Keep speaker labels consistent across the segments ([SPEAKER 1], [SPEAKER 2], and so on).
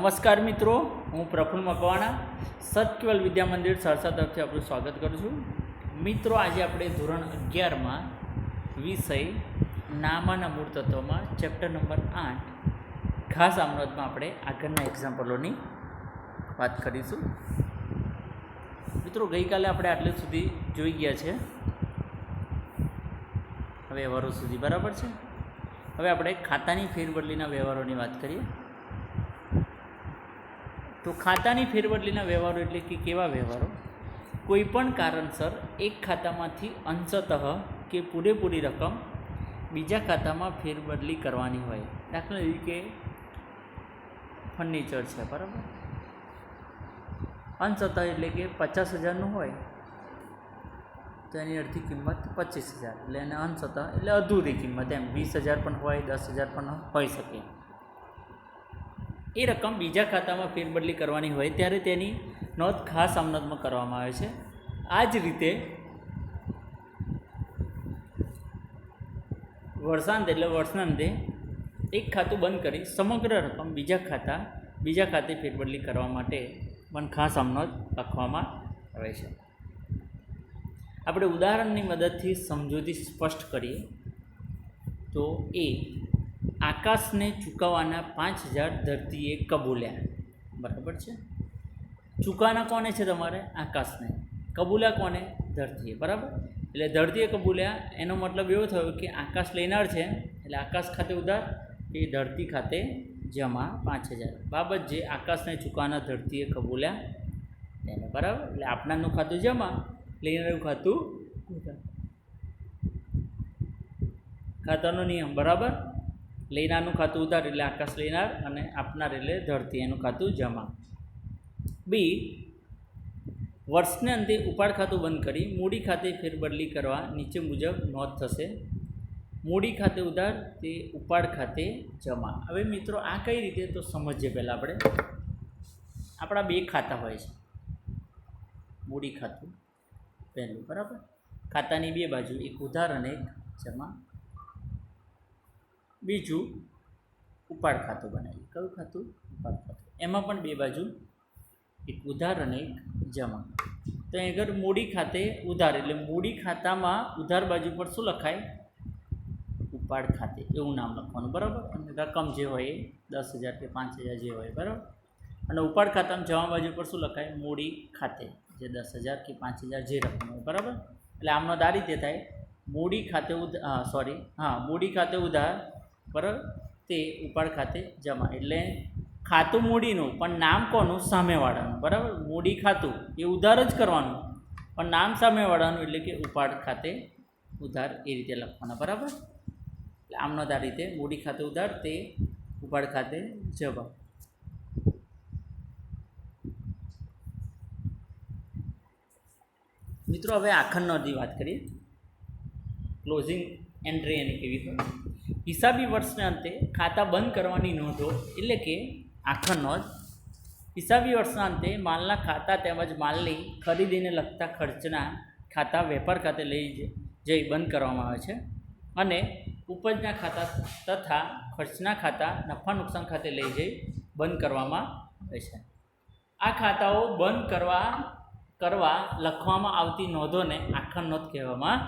[SPEAKER 1] નમસ્કાર મિત્રો, હું પ્રફુલ્લ મકવાણા સતકેવલ વિદ્યા મંદિર, સરસા તરફથી આપણું સ્વાગત કરું છું. મિત્રો, આજે આપણે ધોરણ અગિયારમાં વિષય નામાના મૂળ તત્વમાં, ચેપ્ટર નંબર આઠ, ખાસ આમનોદમાં આપણે આગળના એક્ઝામ્પલોની વાત કરીશું. મિત્રો, ગઈકાલે આપણે આટલે સુધી જોઈ ગયા છે. વ્યવહારો સુધી બરાબર છે. હવે આપણે ખાતાની ફેરબદલીના વ્યવહારોની વાત કરીએ. તો ખાતાની ફેરબદલીના વ્યવહારો એટલે કે કેવા વ્યવહારો? કોઈ પણ કારણસર એક ખાતામાંથી અંશતઃ કે પૂરેપૂરી રકમ બીજા ખાતામાં ફેરબદલી કરવાની હોય. દાખલા તરીકે ફર્નિચર છે, બરાબર? અંશતઃ એટલે કે પચાસ હજારનું હોય, તો એની અડધી કિંમત પચીસ હજાર. એટલે એને અંશતઃ એટલે અધૂરી કિંમત એમ. વીસ હજાર પણ હોય, દસ હજાર પણ હોઈ શકે. એ રકમ બીજા ખાતામાં ફેરબદલી કરવાની હોય ત્યારે તેની નોંધ ખાસ આમનોંધમાં કરવામાં આવે છે. આ જ રીતે વર્ષાંત એટલે વર્ષના અંતે એક ખાતું બંધ કરી સમગ્ર રકમ બીજા ખાતા, બીજા ખાતે ફેરબદલી કરવા માટે પણ ખાસ આમનોંધ લખવામાં આવે છે. આપણે ઉદાહરણની મદદથી સમજૂતી સ્પષ્ટ કરીએ તો એ આકાશને ચૂકવવાના પાંચ હજાર ધરતીએ કબૂલ્યા. બરાબર છે? ચૂકવાના કોને છે તમારે? આકાશને. કબૂલ્યા કોને? ધરતીએ બરાબર? એટલે ધરતીએ કબૂલ્યા. એનો મતલબ એવો થયો કે આકાશ લેનાર છે. એટલે આકાશ ખાતે ઉધાર એ ધરતી ખાતે જમા પાંચ હજાર. બાબત જે આકાશને ચૂકવાના ધરતીએ કબૂલ્યા એને. બરાબર? એટલે આપનારનું ખાતું જમા લેનારનું ખાતું ખાતાનો નિયમ. બરાબર? લેનારનું ખાતું ઉધાર એટલે આકાશ લેનાર અને આપનાર એટલે ધરતી, એનું ખાતું જમા. બી વર્ષને અંતે ઉપાડ ખાતું બંધ કરી મૂડી ખાતે ફેરબદલી કરવા નીચે મુજબ નોંધ થશે. મૂડી ખાતે ઉધાર તે ઉપાડ ખાતે જમા. હવે મિત્રો, આ કઈ રીતે? તો સમજીએ પહેલાં આપણે. આપણા બે ખાતા હોય છે. મૂડી ખાતું પહેલું, બરાબર? ખાતાની બે બાજુ, એક ઉધાર અને એક જમા. બીજું ઉપાડ ખાતું બનાવ્યું. કયું ખાતું? ઉપાડ ખાતું. એમાં પણ બે બાજુ એક ઉધાર અને એક જમા. તો અહીં આગળ મૂડી ખાતે ઉધાર, એટલે મૂડી ખાતામાં ઉધાર બાજુ પર શું લખાય? ઉપાડ ખાતે. એવું નામ લખવાનું, બરાબર? અને રકમ જે હોય એ, દસ હજાર કે પાંચ હજાર જે હોય, બરાબર? અને ઉપાડ ખાતામાં જમા બાજુ પર શું લખાય? મૂડી ખાતે. જે દસ હજાર કે પાંચ હજાર જે રકમ હોય, બરાબર? એટલે આમનો આ રીતે થાય. મૂડી ખાતે ઉધ સોરી હા, મૂડી ખાતે ઉધાર બરાબર? તે ઉપાડ ખાતે જમા. એટલે ખાતું મૂડીનું, પણ નામ કોનું? સામેવાળાનું. બરાબર? મૂડી ખાતું. એ ઉધાર જ કરવાનું. પણ નામ સામેવાળાનું એટલે કે ઉપાડ ખાતે ઉધાર એ રીતે લખવાના. બરાબર? એટલે આમનો આ રીતે મૂડી ખાતે ઉધાર, તે ઉપાડ ખાતે જવા મિત્રો, હવે આખંડની વાત કરીએ. ક્લોઝિંગ એન્ટ્રી એની કેવી હોય હિસાબી વર્ષના અંતે ખાતા બંધ કરવાની નોંધો એટલે કે આખર નોંધ. હિસાબી વર્ષના અંતે માલના ખાતા તેમજ માલની ખરીદીને લગતા ખર્ચના ખાતા વેપાર ખાતે લઈ જઈ બંધ કરવામાં આવે છે. અને ઉપજના ખાતા તથા ખર્ચના ખાતા નફા નુકસાન ખાતે લઈ જઈ બંધ કરવામાં આવે છે. આ ખાતાઓ બંધ કરવા કરવા લખવામાં આવતી નોંધોને આખર નોંધ કહેવામાં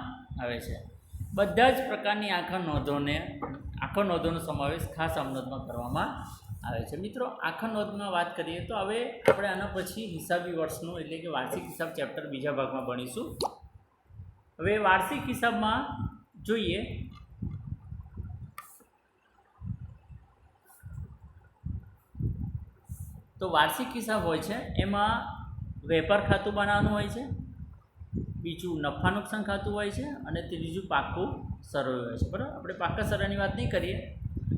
[SPEAKER 1] આવે છે. બધા જ પ્રકારની આખણ નોંધોને આખણ નોંધોનો સમાવેશ ખાસ અમનોંધમાં કરવામાં આવે છે. મિત્રો આખા નોંધમાં વાત કરીએ તો હવે આપણે આના પછી હિસાબી વર્ષનું એટલે કે વાર્ષિક હિસાબ ચેપ્ટર બીજા ભાગમાં ભણીશું. હવે વાર્ષિક હિસાબમાં જોઈએ તો વાર્ષિક હિસાબ હોય છે, એમાં વેપાર ખાતું બનાવવાનું હોય છે બીજું નફા નુકસાન ખાતું હોય છે અને ત્રીજું પાકું સરળ હોય છે. બરાબર? આપણે પાકા સરળની વાત નહીં કરીએ.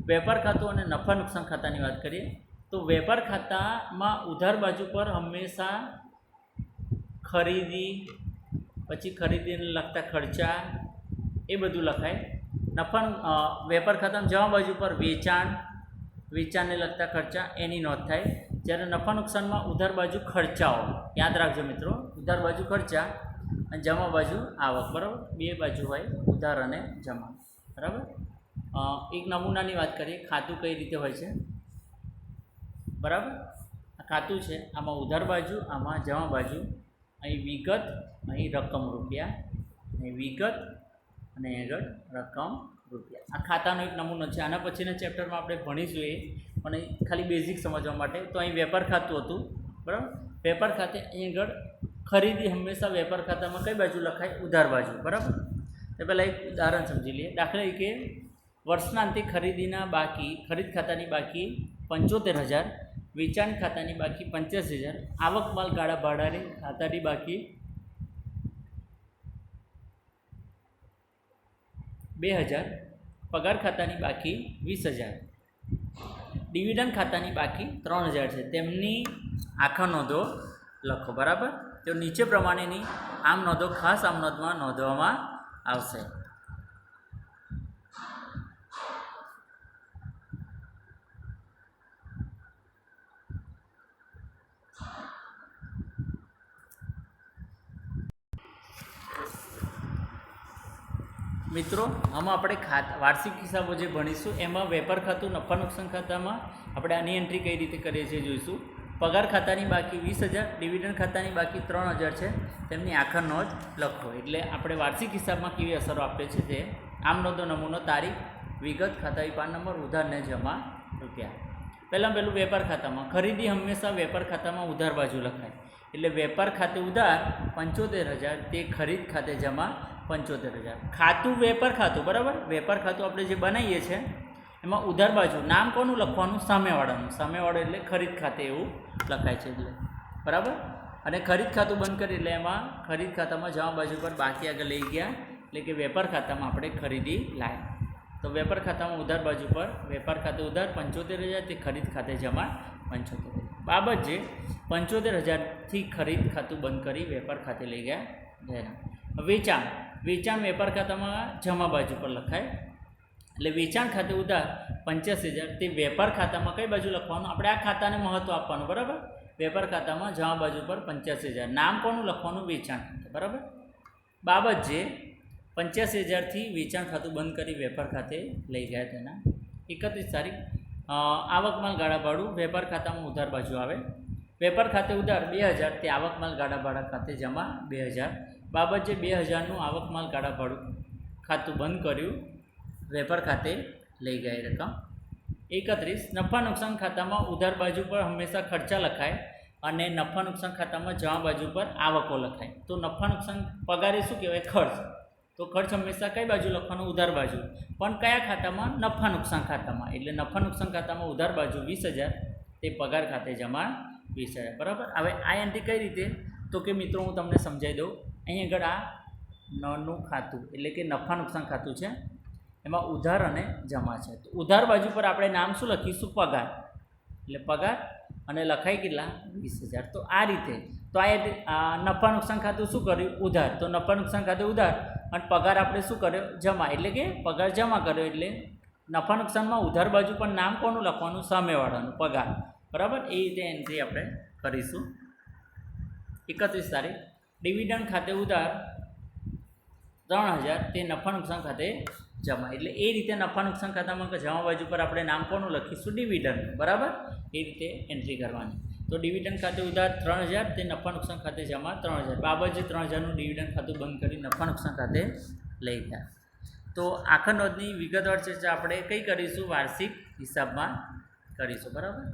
[SPEAKER 1] વેપાર ખાતું અને નફા નુકસાન ખાતાની વાત કરીએ. તો વેપાર ખાતામાં ઉધાર બાજુ પર હંમેશા ખરીદી, પછી ખરીદીને લગતા ખર્ચા એ બધું લખાય. નફા વેપાર ખાતામાં જવા બાજુ પર વેચાણ, વેચાણને લગતા ખર્ચા એની નોંધ થાય. જ્યારે નફા નુકસાનમાં ઉધાર બાજુ ખર્ચાઓ. યાદ રાખજો મિત્રો, ઉધાર બાજુ ખર્ચા અને જમા બાજુ આવક, બરાબર? બે બાજુ હોય ઉધાર અને જમા, બરાબર? એક નમૂનાની વાત કરીએ, ખાતું કઈ રીતે હોય છે? બરાબર? આ ખાતું છે, આમાં ઉધાર બાજુ, આમાં જમા બાજુ, અહીં વિગત, અહીં રકમ રૂપિયા, અહીં વિગત અને આગળ રકમ રૂપિયા. આ ખાતાનો એક નમૂનો છે. આના પછીના ચેપ્ટરમાં આપણે ભણીશું એ, પણ ખાલી બેઝિક સમજવા માટે. તો અહીં વેપાર ખાતું હતું, બરાબર? વેપાર ખાતે અહીં આગળ ખરીદી હંમેશા વેપાર ખાતામાં કઈ બાજુ લખાય? ઉધાર બાજુ. બરાબર? તો પહેલાં એક ઉદાહરણ સમજી લઈએ. દાખલા તરીકે વર્ષના અંતે ખરીદીના બાકી, ખરીદ ખાતાની બાકી પંચોતેર હજાર, વેચાણ ખાતાની બાકી પંચ્યાસી હજાર, આવક માલ ગાળા ભાડાની ખાતાની બાકી બે હજાર, પગાર ખાતાની બાકી વીસ હજાર. ડિવિડન્ડ ખાતાની બાકી ત્રણ હજાર છે. તેમની આખા નોંધો લખો. બરાબર? તો નીચે પ્રમાણેની આમ નોંધો, ખાસ આમ નોંધમાં નોંધવામાં આવશે. મિત્રો, આમાં આપણે ખાત, વાર્ષિક હિસાબો જે ભણીશું, એમાં વેપાર ખાતું, નફા નુકસાન ખાતામાં આપણે આની એન્ટ્રી કઈ રીતે કરીએ છીએ જોઈશું. પગાર ખાતાની બાકી વીસ હજાર ડિવિડન્ડ ખાતાની બાકી ત્રણ હજાર છે. તેમની આખર નોંધ લખો. એટલે આપણે વાર્ષિક હિસાબમાં કેવી અસરો આપે છે તે? આમ નોંધો, નમૂનો, તારીખ, વિગત ખાતાની પાન નંબર ઉધારને જમા રૂપિયા. પહેલાં પહેલું વેપાર ખાતામાં. ખરીદી હંમેશા વેપાર ખાતામાં ઉધાર બાજુ લખાય. એટલે વેપાર ખાતે ઉધાર પંચોતેર હજાર, તે ખરીદ ખાતે જમા પંચોતેર હજાર. ખાતું વેપાર ખાતું, બરાબર? વેપાર ખાતું આપણે જે બનાવીએ છીએ એમાં ઉધાર બાજુ. નામ કોનું લખવાનું? સામેવાળાનું. સામેવાળો એટલે ખરીદ ખાતે એવું લખાય છે એટલે. બરાબર? અને ખરીદ ખાતું બંધ કરી એટલે એમાં ખરીદ ખાતામાં જમા બાજુ પર બાકી આગળ લઈ ગયા. એટલે કે વેપાર ખાતામાં આપણે ખરીદી લાય. તો વેપાર ખાતામાં ઉધાર બાજુ પર વેપાર ખાતે ઉધાર પંચોતેર હજાર તે ખરીદ ખાતે જમા પંચોતેર બાબત જે, પંચોતેર હજારથી ખરીદ ખાતું બંધ કરી વેપાર ખાતે લઈ ગયા. વેચાણ. વેચાણ વેપાર ખાતામાં જમા બાજુ પર લખાય. એટલે વેચાણ ખાતે ઉધાર પંચ્યાસી હજાર. તે વેપાર ખાતામાં કઈ બાજુ લખવાનું? આપણે આ ખાતાને મહત્ત્વ આપવાનું, બરાબર? વેપાર ખાતામાં જમા બાજુ પર પંચ્યાસી હજાર. નામ કોનું લખવાનું? વેચાણ ખાતે, બરાબર? બાબત જે, પંચ્યાસી હજારથી વેચાણ ખાતું બંધ કરી વેપાર ખાતે લઈ ગયા તેના. એકત્રીસ તારીખ. આવકમાલ આવક ગાળા ભાડું વેપાર ખાતામાં ઉધાર બાજુ આવે. વેપાર ખાતે ઉધાર બે હજાર. તે આવકમાલ ગાળા ભાડા ખાતે જમા બે હજાર. બાબત જે, બે હજારનું આવક માલ ગાળા ભાડું ખાતું બંધ કર્યું. વેપાર ખાતે લઈ ગઈ રકમ. એકત્રીસ, નફા નુકસાન ખાતામાં ઉધાર બાજુ પર હંમેશા ખર્ચા લખાય અને નફા નુકસાન ખાતામાં જમા બાજુ પર આવકો લખાય. તો નફા નુકસાન પગારે શું કહેવાય? ખર્ચ. તો ખર્ચ હંમેશા કઈ બાજુ લખવાનું? ઉધાર બાજુ. પણ કયા ખાતામાં? નફા નુકસાન ખાતામાં. એટલે નફા નુકસાન ખાતામાં ઉધાર બાજુ વીસ હજાર, તે પગાર ખાતે જમા વીસ હજાર. બરાબર? હવે આ એન્ટ્રી કઈ રીતે? તો કે મિત્રો, હું તમને સમજાવી દઉં. અહીં આગળ આ નનું ખાતું, એટલે કે નફા નુકસાન ખાતું છે. એમાં ઉધાર અને જમા છે. તો ઉધાર બાજુ પર આપણે નામ શું લખીશું? પગાર. એટલે પગાર અને લખાય કેટલા? વીસ હજાર. તો આ રીતે. તો આ નફા નુકસાન ખાતું શું કર્યું? ઉધાર. તો નફા નુકસાન ખાતું ઉધાર અને પગાર આપણે શું કર્યો? જમા. એટલે કે પગાર જમા કર્યો. એટલે નફા નુકસાનમાં ઉધાર બાજુ પણ નામ કોનું લખવાનું? સામેવાળાનું. પગાર. બરાબર? એ રીતે એન્ટ્રી આપણે કરીશું. એકત્રીસ તારીખ. ડિવિડન્ડ ખાતે ઉધાર ત્રણ હજાર. તે નફા નુકસાન ખાતે જમા. એટલે એ રીતે નફા નુકસાન ખાતામાં જમા બાજુ પર આપણે નામ કોનું લખીશું? ડિવિડન્ડ બરાબર? એ રીતે એન્ટ્રી કરવાની. તો ડિવિડન્ડ ખાતે ઉધાર ત્રણ હજાર, તે નફા નુકસાન ખાતે જમા ત્રણ હજાર. બાબત જે ત્રણ હજારનું ડિવિડન્ડ ખાતું બંધ કરી નફા નુકસાન ખાતે લઈ ગયા. તો આખા નોંધની વિગતવાર ચર્ચા આપણે કઈ કરીશું? વાર્ષિક હિસાબમાં કરીશું. બરાબર?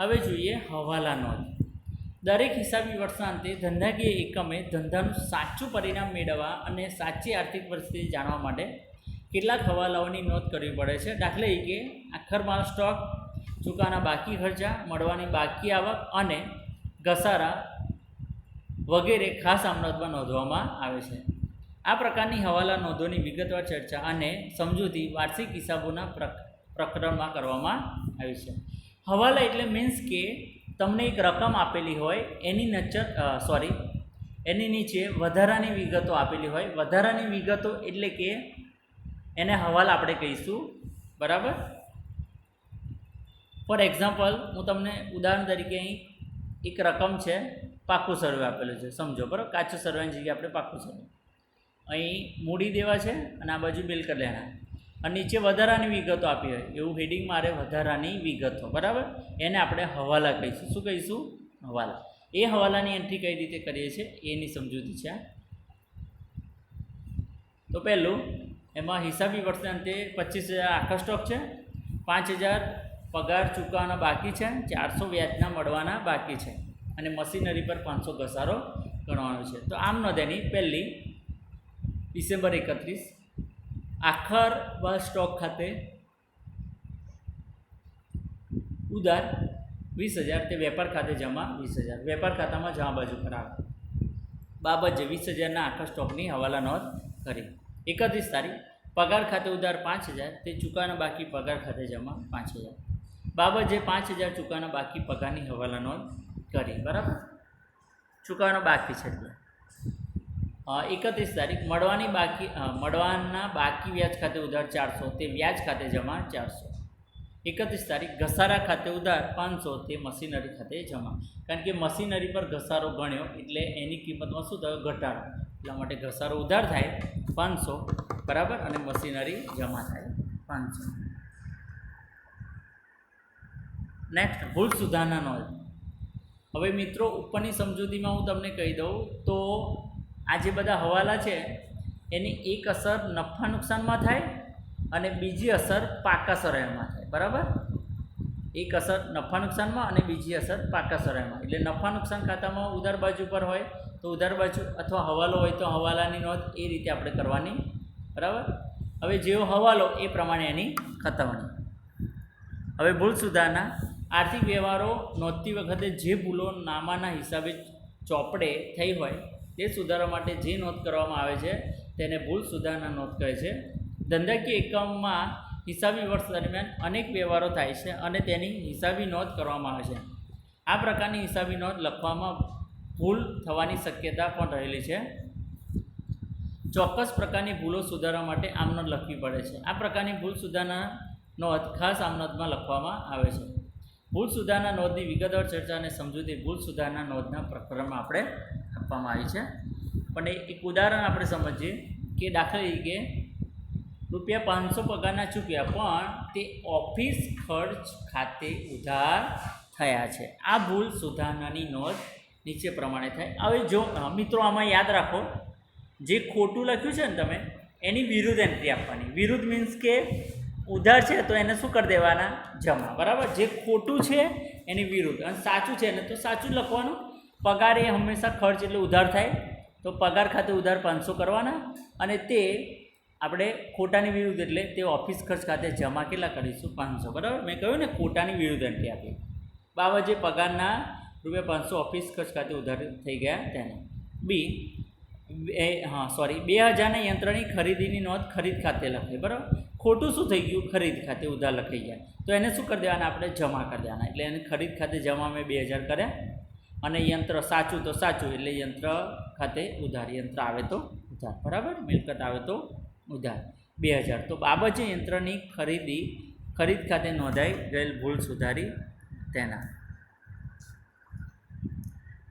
[SPEAKER 1] હવે જોઈએ હવાલા નોંધ. દરેક હિસાબી વર્ષાંતે ધંધાકીય એકમે ધંધાનું સાચું પરિણામ મેળવવા અને સાચી આર્થિક પરિસ્થિતિ જાણવા માટે કેટલાક હવાલાઓની નોંધ કરવી પડે છે. દાખલા તરીકે, આખર માલ સ્ટોક ચૂકવાના બાકી ખર્ચા, મળવાની બાકી આવક અને ઘસારા વગેરે ખાસ આમનોંધમાં નોંધવામાં આવે છે. આ પ્રકારની હવાલા નોંધોની વિગતવાર ચર્ચા અને સમજૂતી વાર્ષિક હિસાબોના પ્રક, પ્રકરણમાં કરવામાં આવી છે. હવાલા એટલે મીન્સ કે તમને એક રકમ આપેલી હોય, એની નચર સોરી એની નીચે વધારાની વિગતો આપેલી હોય. વધારાની વિગતો એટલે કે એને હવાલ આપણે કહીશું, બરાબર? ફોર એક્ઝામ્પલ હું તમને ઉદાહરણ તરીકે અહીં એક રકમ છે પાકું સર્વે આપેલું છે. સમજો, બરાબર? કાચું સર્વેની જગ્યાએ આપણે પાકું સર્વે. અહીં મૂડી દેવા છે અને આ બાજુ બિલ લેના અને નીચે વધારાની વિગતો આપી હોય. એવું હેડિંગ મારે વધારાની વિગતો, બરાબર? એને આપણે હવાલા કહીશું. શું કહીશું? હવાલા. એ હવાલાની એન્ટ્રી કઈ રીતે કરીએ છીએ? એની સમજૂતી છે. તો પહેલું, એમાં હિસાબી વર્ષને અંતે પચીસ હજાર આખા સ્ટોક છે, પાંચ હજાર પગાર ચૂકવવાના બાકી છે, ચારસો વ્યાજના મળવાના બાકી છે અને મશીનરી પર પાંચસો ઘસારો ગણવાનો છે. તો આમ નોંધેની પહેલી ડિસેમ્બર એકત્રીસ આખર બસ સ્ટોક ખાતે ઉધાર વીસ હજાર તે વેપાર ખાતે જમા વીસ હજાર. વેપાર ખાતામાં જમા બાજુ કરાવે બાબત જે વીસ હજારના આખા સ્ટોકની હવાલા નોંધ કરી. એકત્રીસ તારીખ, પગાર ખાતે ઉધાર પાંચ હજાર, તે ચૂકવાના બાકી પગાર ખાતે જમા પાંચ હજાર. બાબત જે પાંચ હજાર ચૂકવાના બાકી પગારની હવાલા નોંધ કરી. બરાબર? ચૂકવાનો બાકી છે એકત્રીસ તારીખ, મળવાની બાકી મળવાના બાકી વ્યાજ ખાતે ઉધાર ચારસો, તે વ્યાજ ખાતે જમા ચારસો. એકત્રીસ તારીખ, ઘસારા ખાતે ઉધાર પાંચસો, તે મશીનરી ખાતે જમા. કારણ કે મશીનરી પર ઘસારો ગણ્યો, એટલે એની કિંમતમાં શું થયો? ઘટાડો. એટલા માટે ઘસારો ઉધાર થાય પાંચસો, બરાબર? અને મશીનરી જમા થાય પાંચસો. નેક્સ્ટ ભૂલ સુધારણા નોંધ. હવે મિત્રો, ઉપરની સમજૂતીમાં હું તમને કહી દઉં તો આ જે બધા હવાલા છે, એની એક અસર નફા નુકસાનમાં થાય અને બીજી અસર પાકા સરાયમાં થાય. બરાબર? એક અસર નફા નુકસાનમાં અને બીજી અસર પાકા સરાયમાં. એટલે નફા નુકસાન ખાતામાં ઉધાર બાજુ પર હોય તો ઉધાર બાજુ અથવા હવાલો હોય તો હવાલાની નોંધ એ રીતે આપણે કરવાની. બરાબર? હવે જેવો હવાલો એ પ્રમાણે એની ખતવણી હવે ભૂલ સુધારના આર્થિક વ્યવહારો નોંધતી વખતે જે ભૂલો નામાના હિસાબે ચોપડે થઈ હોય તે સુધારવા માટે જે નોંધ કરવામાં આવે છે, તેને ભૂલ સુધારણા નોંધ કહે છે. ધંધાકીય એકમમાં હિસાબી વર્ષ દરમિયાન અનેક વ્યવહારો થાય છે અને તેની હિસાબી નોંધ કરવામાં આવે છે. આ પ્રકારની હિસાબી નોંધ લખવામાં ભૂલ થવાની શક્યતા પણ રહેલી છે. ચોક્કસ પ્રકારની ભૂલો સુધારવા માટે આમનોંધ લખવી પડે છે. આ પ્રકારની ભૂલ સુધારણા નોંધ ખાસ આમનોંધમાં લખવામાં આવે છે. ભૂલ સુધારણા નોંધની વિગતવાર ચર્ચા અને સમજૂતી ભૂલ સુધારણા નોંધના પ્રકરણમાં આપણે આપવામાં આવી છે. પણ એક ઉદાહરણ આપણે સમજીએ કે દાખલા તરીકે રૂપિયા પાંચસો પગારના ચૂક્યા, પણ તે ઓફિસ ખર્ચ ખાતે ઉધાર થયા છે. આ ભૂલ સુધારણાની નોંધ નીચે પ્રમાણે થાય. હવે જો મિત્રો, આમાં યાદ રાખો. જે ખોટું લખ્યું છે ને તમે, એની વિરુદ્ધ એન્ટ્રી આપવાની. વિરુદ્ધ મીન્સ કે ઉધાર છે તો એને શું કરી દેવાના? જમા. બરાબર? જે ખોટું છે, એની વિરુદ્ધ. અને સાચું છે ને તો સાચું લખવાનું. પગાર એ હંમેશા ખર્ચ એટલે ઉધાર થાય. તો પગાર ખાતે ઉધાર પાંચસો કરવાના અને તે આપણે ખોટાની વિરુદ્ધ એટલે તે ઓફિસ ખર્ચ ખાતે જમા કેટલા કરીશું? પાંચસો. બરાબર? મેં કહ્યું ને, ખોટાની વિરુદ્ધ એન્ટ્રી આપી. બાબત જે પગારના રૂપિયા પાંચસો ઓફિસ ખર્ચ ખાતે ઉધાર થઈ ગયા તેને. બી એ હા સોરી બે હજારના યંત્રની ખરીદીની નોંધ ખરીદ ખાતે લખાય બરાબર? ખોટું શું થઈ ગયું? ખરીદ ખાતે ઉધાર લખાઈ ગયા. તો એને શું કરી દેવાના? આપણે જમા કરી દેવાના. એટલે એને ખરીદ ખાતે જમા મેં બે હજાર કર્યા. અને યંત્ર સાચું તો સાચું, એટલે યંત્ર ખાતે ઉધાર, યંત્ર આવે તો ઉધાર. બરાબર? મિલકત આવે તો ઉધાર. બે હજાર. તો બાબત યંત્રની ખરીદી, ખરીદ ખાતે નોંધાઈ ગયેલ ભૂલ સુધારી તેના.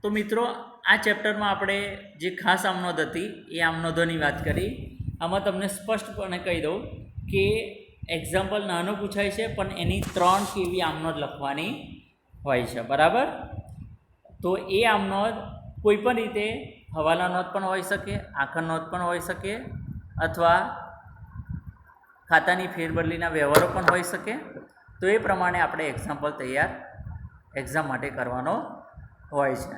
[SPEAKER 1] તો મિત્રો, આ ચેપ્ટરમાં આપણે જે ખાસ આમનોદ હતી, એ આમનોદોની વાત કરી. આમાં તમને સ્પષ્ટપણે કહી દઉં કે એક્ઝામ્પલ નાનો પૂછાય છે, પણ એની ત્રણ કેવી આમનોદ લખવાની હોય છે. બરાબર? તો એ આમનોંધ કોઈ પણ રીતે હવાલા નોંધ પણ હોઈ શકે આખર નોંધ પણ હોઈ શકે, અથવા ખાતાની ફેરબદલીના વ્યવહારો પણ હોઈ શકે. તો એ પ્રમાણે આપણે એક્ઝામ્પલ તૈયાર એક્ઝામ માટે કરવાનો હોય છે.